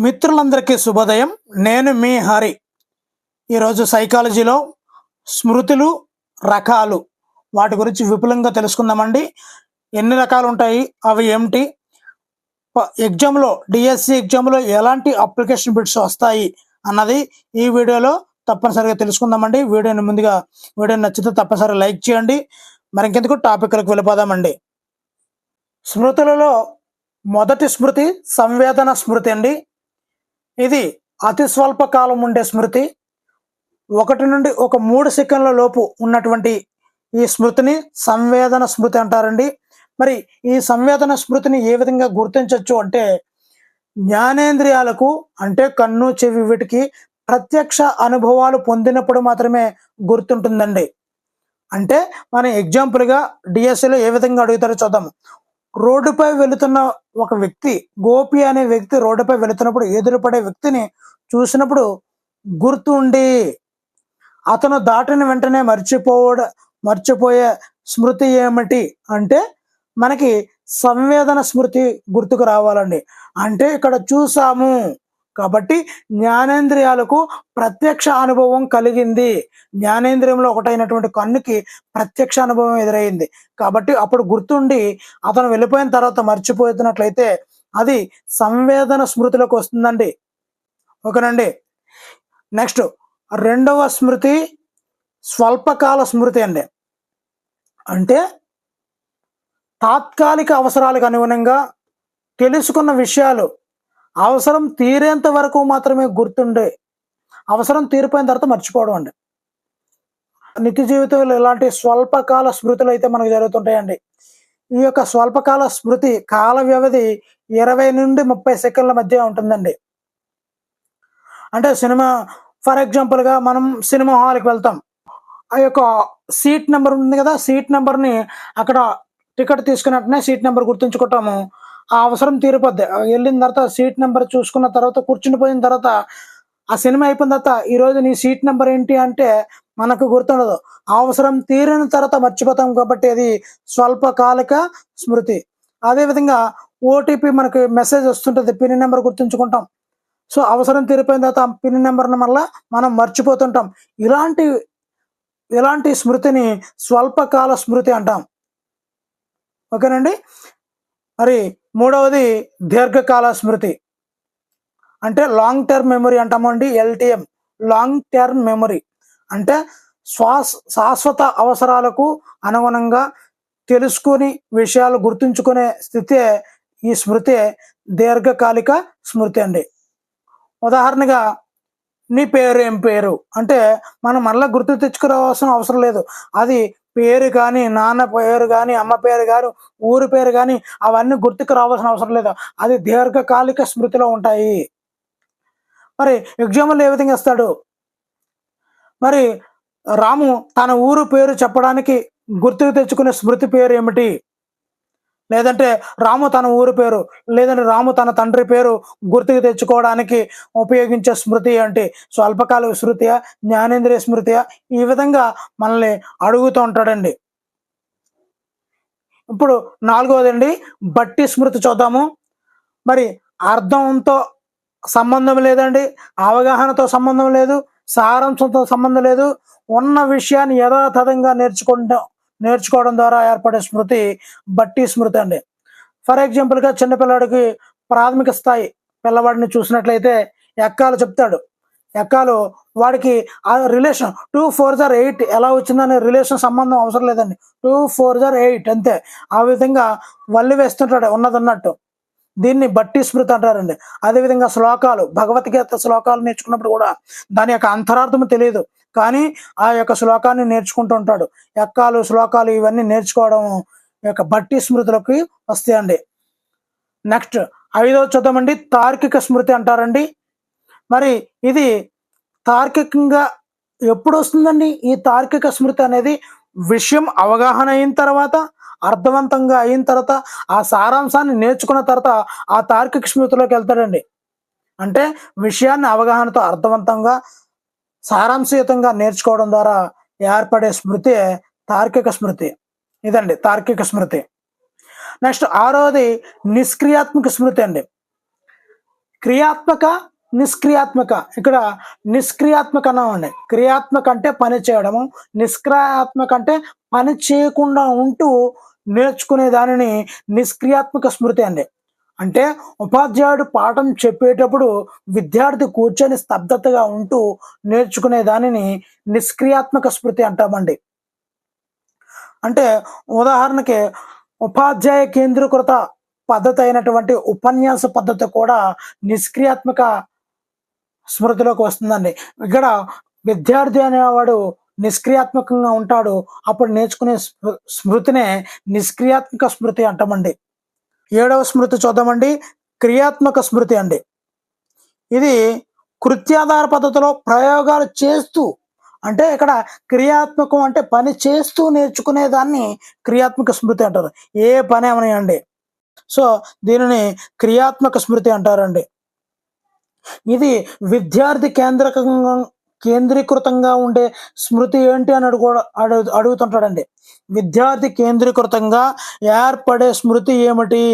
మిత్రులందరికీ శుభోదయం. నేను మీ హరి. ఈరోజు సైకాలజీలో స్మృతులు రకాలు వాటి గురించి విపులంగా తెలుసుకుందామండి. ఎన్ని రకాలు ఉంటాయి అవి ఏమిటి? ఎగ్జామ్లో డిఎస్సి ఎగ్జామ్లో ఎలాంటి అప్లికేషన్ బిట్స్ వస్తాయి అన్నది ఈ వీడియోలో తప్పనిసరిగా తెలుసుకుందామండి. వీడియోని ముందుగా వీడియో నచ్చితే తప్పనిసరిగా లైక్ చేయండి. మరి ఇంకెందుకు టాపిక్లకు వెళ్ళిపోదామండి. స్మృతులలో మొదటి స్మృతి సంవేదన స్మృతి అండి. ఇది అతి స్వల్ప కాలం ఉండే స్మృతి. ఒకటి నుండి ఒక మూడు సెకండ్ల లోపు ఉన్నటువంటి ఈ స్మృతిని సంవేదన స్మృతి అంటారండి. మరి ఈ సంవేదన స్మృతిని ఏ విధంగా గుర్తించవచ్చు అంటే జ్ఞానేంద్రియాలకు అంటే కన్ను చెవి వీటికి ప్రత్యక్ష అనుభవాలు పొందినప్పుడు మాత్రమే గుర్తుంటుందండి. అంటే మన ఎగ్జాంపుల్గా డిఎస్సిలో ఏ విధంగా అడుగుతారో చూద్దాము రోడ్డుపై వెళుతున్న ఒక వ్యక్తి గోపి అనే వ్యక్తి రోడ్డుపై వెళుతున్నప్పుడు ఎదురుపడే వ్యక్తిని చూసినప్పుడు గుర్తుండి అతను దాటిన వెంటనే మర్చిపోవడ మర్చిపోయే స్మృతి ఏమిటి అంటే మనకి సంవేదన స్మృతి గుర్తుకు రావాలండి. అంటే ఇక్కడ చూసాము. కాబట్టి జ్ఞానేంద్రియాలకు ప్రత్యక్ష అనుభవం కలిగింది. జ్ఞానేంద్రియంలో ఒకటైనటువంటి కన్నుకి ప్రత్యక్ష అనుభవం ఎదురైంది. కాబట్టి అప్పుడు గుర్తుండి అతను వెళ్ళిపోయిన తర్వాత మర్చిపోతున్నట్లయితే అది సంవేదన స్మృతిలోకి వస్తుందండి. ఓకేనండి. నెక్స్ట్ రెండవ స్మృతి స్వల్పకాల స్మృతి అండి. అంటే తాత్కాలిక అవసరాలకు అనుగుణంగా తెలుసుకున్న విషయాలు అవసరం తీరేంత వరకు మాత్రమే గుర్తుండే. అవసరం తీరిపోయిన తర్వాత మర్చిపోవడం అండి. నిత్య జీవితంలో ఇలాంటి స్వల్పకాల స్మృతులు అయితే మనకు జరుగుతుంటాయండి. ఈ యొక్క స్వల్పకాల స్మృతి కాల వ్యవధి ఇరవై నుండి ముప్పై సెకండ్ల మధ్య ఉంటుందండి. అంటే సినిమా ఫర్ ఎగ్జాంపుల్గా మనం సినిమా హాల్కి వెళ్తాం. ఆ యొక్క సీట్ నెంబర్ ఉంది కదా సీట్ నెంబర్ని అక్కడ టికెట్ తీసుకున్నట్టునే సీట్ నెంబర్ గుర్తుంచుకుంటాము. ఆ అవసరం తీరిపోద్ది. వెళ్ళిన తర్వాత సీట్ నెంబర్ చూసుకున్న తర్వాత కూర్చుని పోయిన తర్వాత ఆ సినిమా అయిపోయిన తర్వాత ఈరోజు నీ సీట్ నెంబర్ ఏంటి అంటే మనకు గుర్తుండదు. అవసరం తీరిన తర్వాత మర్చిపోతాం కాబట్టి అది స్వల్పకాలిక స్మృతి. అదేవిధంగా ఓటీపీ మనకి మెసేజ్ వస్తుంటుంది పిన్ నెంబర్ గుర్తుంచుకుంటాం. సో అవసరం తీరిపోయిన తర్వాత ఆ పిన్ నెంబర్ని మళ్ళా మనం మర్చిపోతుంటాం. ఇలాంటి ఇలాంటి స్మృతిని స్వల్పకాల స్మృతి అంటాం. ఓకేనండి? మరి మూడవది దీర్ఘకాల స్మృతి. అంటే లాంగ్ టర్మ్ మెమరీ అంటామండి ఎల్టిఎం. లాంగ్ టర్మ్ మెమరీ అంటే శ్వాస శాశ్వత అవసరాలకు అనుగుణంగా తెలుసుకుని విషయాలు గుర్తుంచుకునే స్థితే ఈ స్మృతి దీర్ఘకాలిక స్మృతి అండి. ఉదాహరణగా నీ పేరు ఏం పేరు? అంటే మనం మళ్ళీ గుర్తు తెచ్చుకోవాల్సిన అవసరం లేదు. అది పేరు కానీ నాన్న పేరు కానీ అమ్మ పేరు కానీ ఊరు పేరు కానీ అవన్నీ గుర్తుకు రావాల్సిన అవసరం లేదు. అది దీర్ఘకాలిక స్మృతిలో ఉంటాయి. మరి ఎగ్జాంపుల్ ఏ విధంగా ఇస్తాడు? మరి రాము తన ఊరు పేరు చెప్పడానికి గుర్తుకు తెచ్చుకునే స్మృతి పేరు ఏమిటి? లేదంటే రాము తన ఊరు పేరు లేదంటే రాము తన తండ్రి పేరు గుర్తుకు తెచ్చుకోవడానికి ఉపయోగించే స్మృతి ఏంటి? స్వల్పకాల స్మృతియా జ్ఞానేంద్రియ స్మృతియా? ఈ విధంగా మనల్ని అడుగుతూ ఉంటాడండి. ఇప్పుడు నాలుగవదండి బట్టి స్మృతి చూద్దాము. మరి అర్థంతో సంబంధం లేదండి అవగాహనతో సంబంధం లేదు సారాంశంతో సంబంధం లేదు ఉన్న విషయాన్ని యథాతథంగా నేర్చుకుంటాం నేర్చుకోవడం ద్వారా ఏర్పడే స్మృతి బట్టి స్మృతి అండి. ఫర్ ఎగ్జాంపుల్గా చిన్నపిల్లాడికి ప్రాథమిక స్థాయి పిల్లవాడిని చూసినట్లయితే ఎక్కాలు చెప్తాడు. ఎక్కాలు వాడికి ఆ relation two four jar eight ఎలా వచ్చిందనే రిలేషన్ సంబంధం అవసరం లేదండి. టూ ఫోర్ జార్ ఎయిట్ అంతే. ఆ విధంగా వల్లి వేస్తుంటాడు ఉన్నది ఉన్నట్టు దీన్ని బట్టి స్మృతి అంటారండి. అదేవిధంగా శ్లోకాలు భగవద్గీత శ్లోకాలు నేర్చుకున్నప్పుడు కూడా దాని యొక్క అంతరార్థం తెలియదు. కానీ ఆ యొక్క శ్లోకాన్ని నేర్చుకుంటూ ఉంటాడు. ఎక్కాలు శ్లోకాలు ఇవన్నీ నేర్చుకోవడం ఈ యొక్క బట్టి స్మృతులకి వస్తాయండి. నెక్స్ట్ ఐదో చూద్దామండి తార్కిక స్మృతి అంటారండి. మరి ఇది తార్కికంగా ఎప్పుడు వస్తుందండి? ఈ తార్కిక స్మృతి అనేది విషయం అవగాహన అయిన తర్వాత అర్థవంతంగా అయిన తర్వాత ఆ సారాంశాన్ని నేర్చుకున్న తర్వాత ఆ తార్కిక స్మృతిలోకి వెళ్తాడండి. అంటే విషయాన్ని అవగాహనతో అర్థవంతంగా సారాంశయుతంగా నేర్చుకోవడం ద్వారా ఏర్పడే స్మృతి తార్కిక స్మృతి. ఇదండి తార్కిక స్మృతి. నెక్స్ట్ ఆరోది నిష్క్రియాత్మక స్మృతి అండి. క్రియాత్మక నిష్క్రియాత్మక. ఇక్కడ నిష్క్రియాత్మక అన్నామండి. క్రియాత్మక అంటే పని చేయడము నిష్క్రియాత్మక అంటే పని చేయకుండా ఉంటూ నేర్చుకునే దానిని నిష్క్రియాత్మక స్మృతి అండి. అంటే ఉపాధ్యాయుడు పాఠం చెప్పేటప్పుడు విద్యార్థి కూర్చొని స్తబ్దతగా ఉంటూ నేర్చుకునే దానిని నిష్క్రియాత్మక స్మృతి అంటామండి. అంటే ఉదాహరణకి ఉపాధ్యాయ కేంద్రీకృత పద్ధతి అయినటువంటి ఉపన్యాస పద్ధతి కూడా నిష్క్రియాత్మక స్మృతిలోకి వస్తుందండి. ఇక్కడ విద్యార్థి అనేవాడు నిష్క్రియాత్మకంగా ఉంటాడు. అప్పుడు నేర్చుకునే స్మృ- స్మృతినే నిష్క్రియాత్మక స్మృతి అంటామండి. ఏడవ స్మృతి చూద్దామండి. క్రియాత్మక స్మృతి అండి. ఇది కృత్యాధార పద్ధతిలో ప్రయోగాలు చేస్తూ అంటే ఇక్కడ క్రియాత్మకం అంటే పని చేస్తూ నేర్చుకునే దాన్ని క్రియాత్మక స్మృతి అంటారు. ఏ పని అవనియండి సో దీనిని క్రియాత్మక స్మృతి అంటారండి. ఇది విద్యార్థి కేంద్రకంగా కేంద్రీకృతంగా ఉండే స్మృతి ఏంటి అని అడుగు అడుగు అడుగుతుంటాడండి. విద్యార్థి కేంద్రీకృతంగా ఏర్పడే స్మృతి ఏమిటి?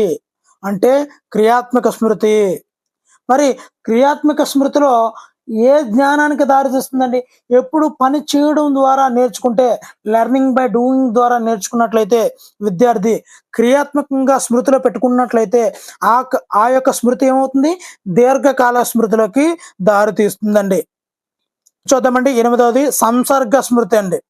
అంటే క్రియాత్మక స్మృతి. మరి క్రియాత్మక స్మృతిలో ఏ జ్ఞానానికి దారితీస్తుందండి ఎప్పుడు పని చేయడం ద్వారా నేర్చుకుంటే లెర్నింగ్ బై డూయింగ్ ద్వారా నేర్చుకున్నట్లయితే విద్యార్థి క్రియాత్మకంగా స్మృతిలో పెట్టుకున్నట్లయితే ఆ ఆ యొక్క స్మృతి ఏమవుతుంది? దీర్ఘకాల స్మృతిలోకి దారితీస్తుందండి చూద్దామండి. ఎనిమిదవది సంసర్గ స్మృతి అండి.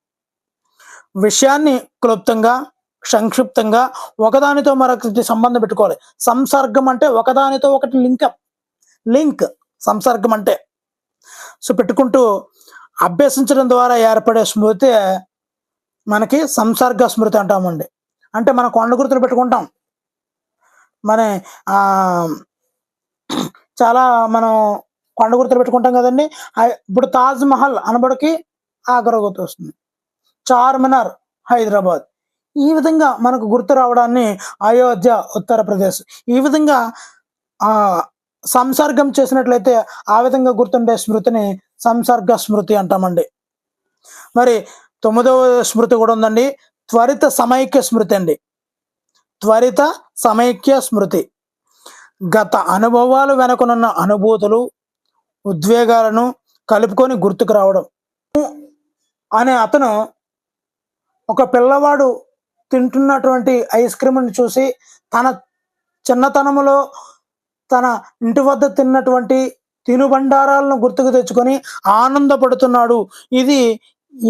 విషయాన్ని క్లుప్తంగా సంక్షిప్తంగా ఒకదానితో మరొకటి సంబంధం పెట్టుకోవాలి. సంసర్గం అంటే ఒకదానితో ఒకటి లింక్. లింక్ సంసర్గం అంటే. సో పెట్టుకుంటూ అభ్యసించడం ద్వారా ఏర్పడే స్మృతి మనకి సంసర్గ స్మృతి అంటామండి. అంటే మన కొండ గుర్తులు పెట్టుకుంటాం. మన చాలా మనం కొండ గుర్తులు పెట్టుకుంటాం కదండి. ఇప్పుడు తాజ్ మహల్ అనబడికి ఆగ్రా గుర్తు వస్తుంది. చార్మినార్ హైదరాబాద్. ఈ విధంగా మనకు గుర్తు రావడాన్ని అయోధ్య ఉత్తరప్రదేశ్. ఈ విధంగా ఆ సంసర్గం చేసినట్లయితే ఆ విధంగా గుర్తుండే స్మృతిని సంసర్గ స్మృతి అంటామండి. మరి తొమ్మిదవ స్మృతి కూడా ఉందండి. త్వరిత సమైక్య స్మృతి అండి. త్వరిత సమైక్య స్మృతి. గత అనుభవాలు వెనుకనున్న అనుభూతులు ఉద్వేగాలను కలుపుకొని గుర్తుకు రావడం. అనే అతను ఒక పిల్లవాడు తింటున్నటువంటి ఐస్ క్రీమ్ని చూసి తన చిన్నతనంలో తన ఇంటి వద్ద తిన్నటువంటి తినుబండారాలను గుర్తుకు తెచ్చుకొని ఆనందపడుతున్నాడు. ఇది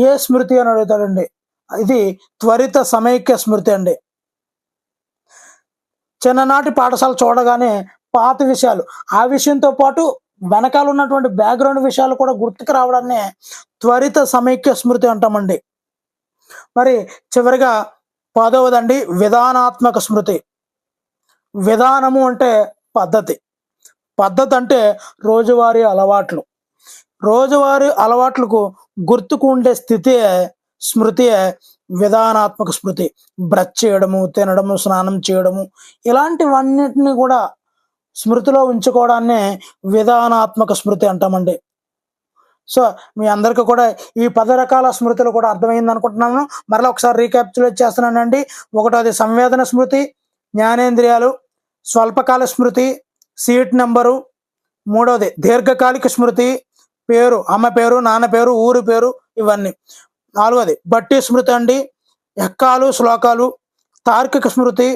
ఏ స్మృతి అని అడుగుతాడండి? ఇది త్వరిత సమైక్య స్మృతి అండి. చిన్ననాటి పాఠశాల చూడగానే పాత విషయాలు. ఆ విషయంతో పాటు వెనకాల ఉన్నటువంటి బ్యాక్గ్రౌండ్ విషయాలు కూడా గుర్తుకు రావడాన్ని త్వరిత సమైక్య స్మృతి అంటామండి. మరి చివరిగా పదవదండి విధానాత్మక స్మృతి. విధానము అంటే పద్ధతి. పద్ధతి అంటే రోజువారీ అలవాట్లు. రోజువారీ అలవాట్లకు గుర్తుకు ఉండే స్థితి స్మృతి విధానాత్మక స్మృతి. బ్రష్ చేయడము తినడము స్నానం చేయడము ఇలాంటివన్నిటిని కూడా స్మృతిలో ఉంచుకోవడాన్నే విధానాత్మక స్మృతి అంటామండి. సో మీ అందరికీ కూడా ఈ పది రకాల స్మృతులు కూడా అర్థమైంది అనుకుంటున్నాను. మరలా ఒకసారి రీక్యాప్చులేట్ చేస్తున్నానండి. ఒకటోది సంవేదన స్మృతి జ్ఞానేంద్రియాలు స్వల్పకాల స్మృతి సీట్ నెంబరు. మూడవది దీర్ఘకాలిక స్మృతి పేరు అమ్మ పేరు నాన్న పేరు ఊరు పేరు ఇవన్నీ. నాలుగవది బట్టి స్మృతి అండి ఎక్కాలు శ్లోకాలు తార్కిక స్మృతి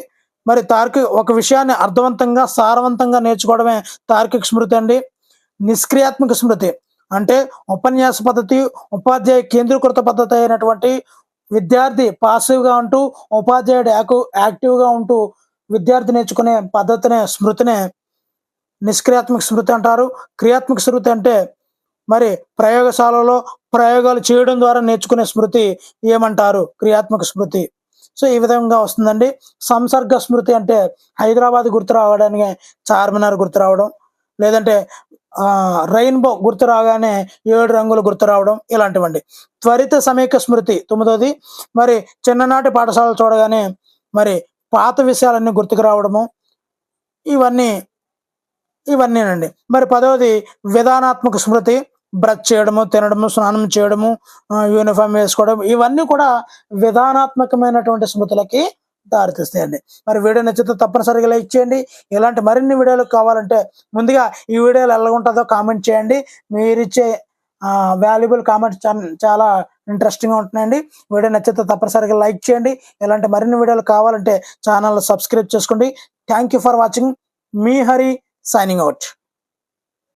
మరి తార్కిక ఒక విషయాన్ని అర్థవంతంగా సారవంతంగా నేర్చుకోవడమే తార్కిక స్మృతి అండి. నిష్క్రియాత్మక స్మృతి అంటే ఉపన్యాస పద్ధతి ఉపాధ్యాయ కేంద్రీకృత పద్ధతి అయినటువంటి విద్యార్థి పాసివ్గా ఉంటూ ఉపాధ్యాయుడు యాక్ యాక్టివ్గా ఉంటూ విద్యార్థి నేర్చుకునే పద్ధతినే స్మృతినే నిష్క్రియాత్మక స్మృతి అంటారు. క్రియాత్మక స్మృతి అంటే మరి ప్రయోగశాలలో ప్రయోగాలు చేయడం ద్వారా నేర్చుకునే స్మృతి ఏమంటారు? క్రియాత్మక స్మృతి. సో ఈ విధంగా వస్తుందండి. సంసర్గ స్మృతి అంటే హైదరాబాద్ గుర్తు రావడానికి చార్మినార్ గుర్తు రావడం లేదంటే రెయిన్బో గుర్తు రాగానే ఏడు రంగులు గుర్తు రావడం ఇలాంటివండి. త్వరిత సమీక స్మృతి తొమ్మిదోది. మరి చిన్ననాటి పాఠశాలలు చూడగానే మరి పాత విషయాలన్నీ గుర్తుకు రావడము ఇవన్నీ ఇవన్నీనండి. మరి పదవది విధానాత్మక స్మృతి. బ్రష్ చేయడము తినడము స్నానం చేయడము యూనిఫామ్ వేసుకోవడం ఇవన్నీ కూడా విధానాత్మకమైనటువంటి స్మృతులకి దారితీస్తాయండి. మరి వీడియో నచ్చితే తప్పనిసరిగా లైక్ చేయండి. ఇలాంటి మరిన్ని వీడియోలు కావాలంటే ముందుగా ఈ వీడియోలు ఎలా ఉంటుందో కామెంట్ చేయండి. మీరిచ్చే వాల్యుబుల్ కామెంట్స్ చాలా ఇంట్రెస్టింగ్గా ఉంటున్నాయండి. వీడియో నచ్చితే తప్పనిసరిగా లైక్ చేయండి. ఇలాంటి మరిన్ని వీడియోలు కావాలంటే ఛానల్ సబ్స్క్రైబ్ చేసుకోండి. థ్యాంక్ యూ ఫర్ వాచింగ్ మీ హరి సైనింగ్ అవుట్